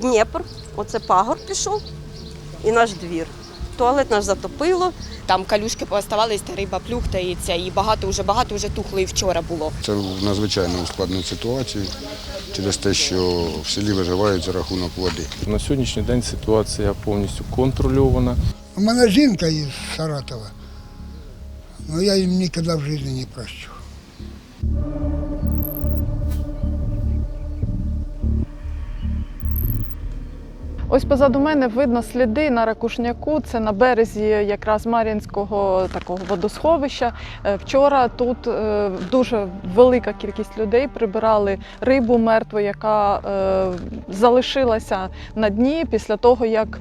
Дніпр, оце пагор пішов і наш двір. Туалет наш затопило. Там калюшки пооставались, та риба плюхтається, і багато вже багато вже тухло і вчора було. Це надзвичайно ускладній ситуації через те, що в селі виживають за рахунок води. На сьогоднішній день ситуація повністю контрольована. У мене жінка із Саратова, але я їм ніколи в житті не прощу. Ось позаду мене видно сліди на ракушняку. Це на березі якраз Мар'їнського такого водосховища. Е, Вчора тут е, дуже велика кількість людей прибирали рибу мертву, яка е, залишилася на дні після того, як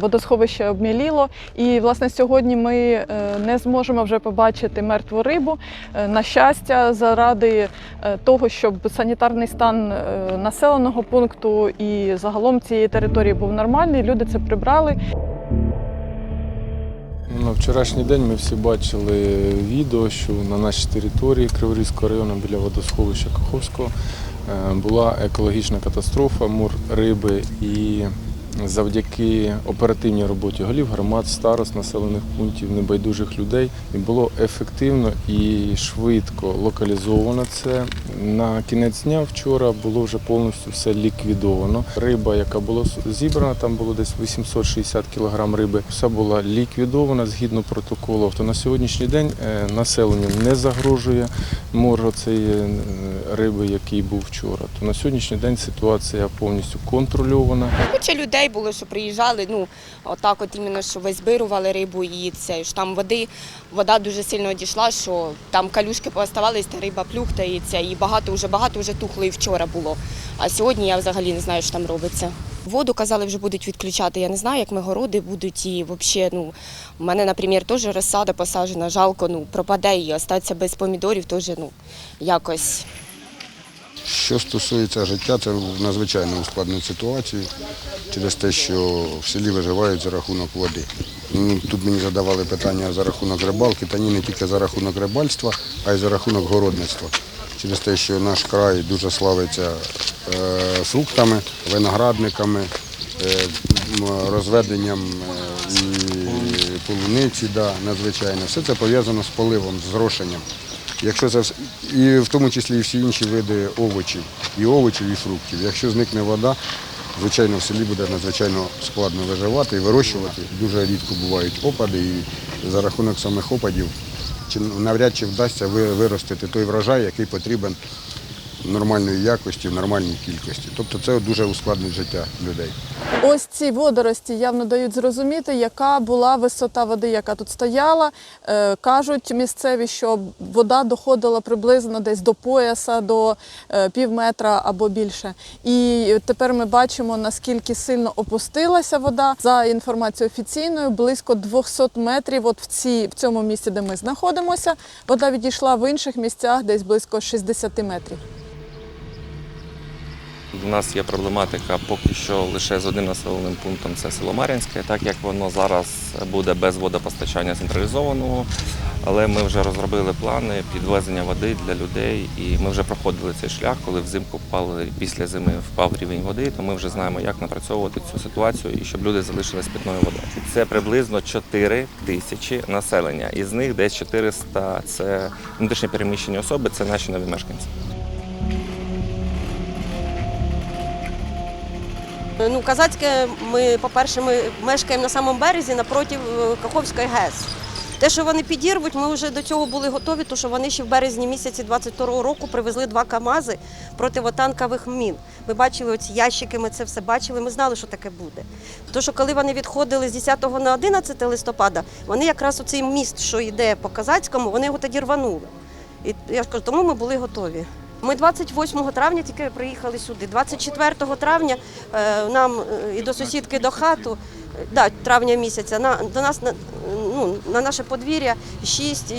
водосховище обміліло. І власне сьогодні ми не зможемо вже побачити мертву рибу. На щастя, заради того, щоб санітарний стан е, населеного пункту і загалом цієї території був нормальний, люди це прибрали. На вчорашній день ми всі бачили відео, що на нашій території Криворізького району біля водосховища Каховського е, була екологічна катастрофа, мур риби і завдяки оперативній роботі голів громад, старост населених пунктів, небайдужих людей і було ефективно і швидко локалізовано це. На кінець дня вчора було вже повністю все ліквідовано. Риба, яка була зібрана, там було десь 860 кг риби, все була ліквідована згідно протоколу. То на сьогоднішній день е, населенню не загрожує мор цієї е, риби, який був вчора. То на сьогоднішній день ситуація повністю контрольована. Куча людей було, що приїжджали, ну отак, от іменно, що визбирували рибу і це ж там води, вода дуже сильно одійшла, що там калюшки пооставались, та риба плюхтається, і багато вже багато вже тухло вчора було. А сьогодні я взагалі не знаю, що там робиться. Воду казали, вже будуть відключати. Я не знаю, як ми городи будуть і взагалі, ну у мене, наприклад, теж розсада посаджена, жалко, ну пропаде і остатися без помідорів, теж ну якось. Що стосується життя, це в надзвичайно ускладній ситуації через те, що в селі виживають за рахунок води. Тут мені задавали питання за рахунок рибалки, та ні, не тільки за рахунок рибальства, а й за рахунок городництва. Через те, що наш край дуже славиться е, фруктами, виноградниками, е, розведенням е, полуниці, да, надзвичайно. Все це пов'язано з поливом, з зрошенням. Якщо це і в тому числі і всі інші види овочів, і овочів, і фруктів. Якщо зникне вода, звичайно, в селі буде надзвичайно складно виживати і вирощувати. Дуже рідко бувають опади, і за рахунок самих опадів навряд чи вдасться виростити той врожай, який потрібен нормальної якості, в нормальній кількості. Тобто це дуже ускладнить життя людей. Ось ці водорості явно дають зрозуміти, яка була висота води, яка тут стояла. Е, кажуть місцеві, що вода доходила приблизно десь до пояса, до е, пів метра або більше. І тепер ми бачимо, наскільки сильно опустилася вода. За інформацією офіційною, близько 200 метрів. От в, ці, в цьому місці, де ми знаходимося, вода відійшла в інших місцях десь близько 60 метрів. У нас є проблематика поки що лише з одним населеним пунктом це село Мар'їнське, так як воно зараз буде без водопостачання централізованого. Але ми вже розробили плани підвезення води для людей, і ми вже проходили цей шлях, коли взимку впали після зими впав рівень води. То ми вже знаємо, як напрацьовувати цю ситуацію і щоб люди залишились питною водою. Це приблизно 4 тисячі населення. Із них десь 400 – це внутрішньо переміщені особи, це наші нові мешканці. Ну, Казацьке, ми, по-перше, ми мешкаємо на самому березі напроти е, Каховської ГЕС. Те, що вони підірвуть, ми вже до цього були готові, тому що вони ще в березні місяці 22-го року привезли два КАМАЗи противотанкових мін. Ми бачили оці ящики, ми це все бачили, ми знали, що таке буде. Тому що коли вони відходили з 10 на 11 листопада, вони якраз оцей міст, що йде по Казацькому, вони його тоді рванули. І я ж тому ми були готові. Ми 28 травня тільки приїхали сюди. 24 травня е, нам е, і до сусідки до хату, е, да, травня місяця, на, до нас на, ну, на наше подвір'я шість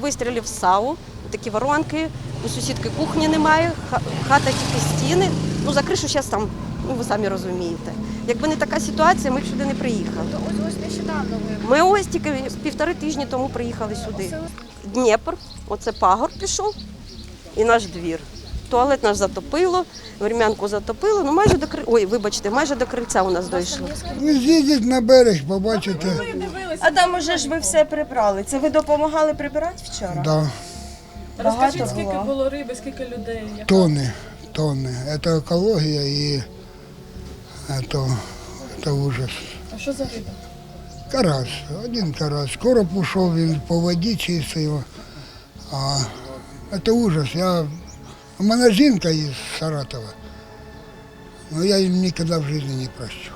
вистрілів з САУ, такі воронки, у сусідки кухні немає, ха- хата тільки стіни. Ну, за кришу зараз там, ну ви самі розумієте. Якби не така ситуація, ми б сюди не приїхали. Ось ось нещодавно Ми ось тільки півтори тижні тому приїхали сюди. Дніпр, оце пагор пішов і наш двір. туалет наш затопило, врем'янку затопило, ну майже до кри... Ой, вибачте, майже до крильця у нас дійшло. Ви з'їдіть на берег, побачите. А там уже ж ви все прибрали. Це ви допомагали прибирати вчора? Да, Багато було. було риби, скільки людей? тонны, тонны. Это экология и это, это ужас. А що за риба? Карась, один карась. Короб ушел, він по воді чистий. його. А это ужас. Я... У мене жінка із Саратова. Но я їм ніколи в житті не прощу.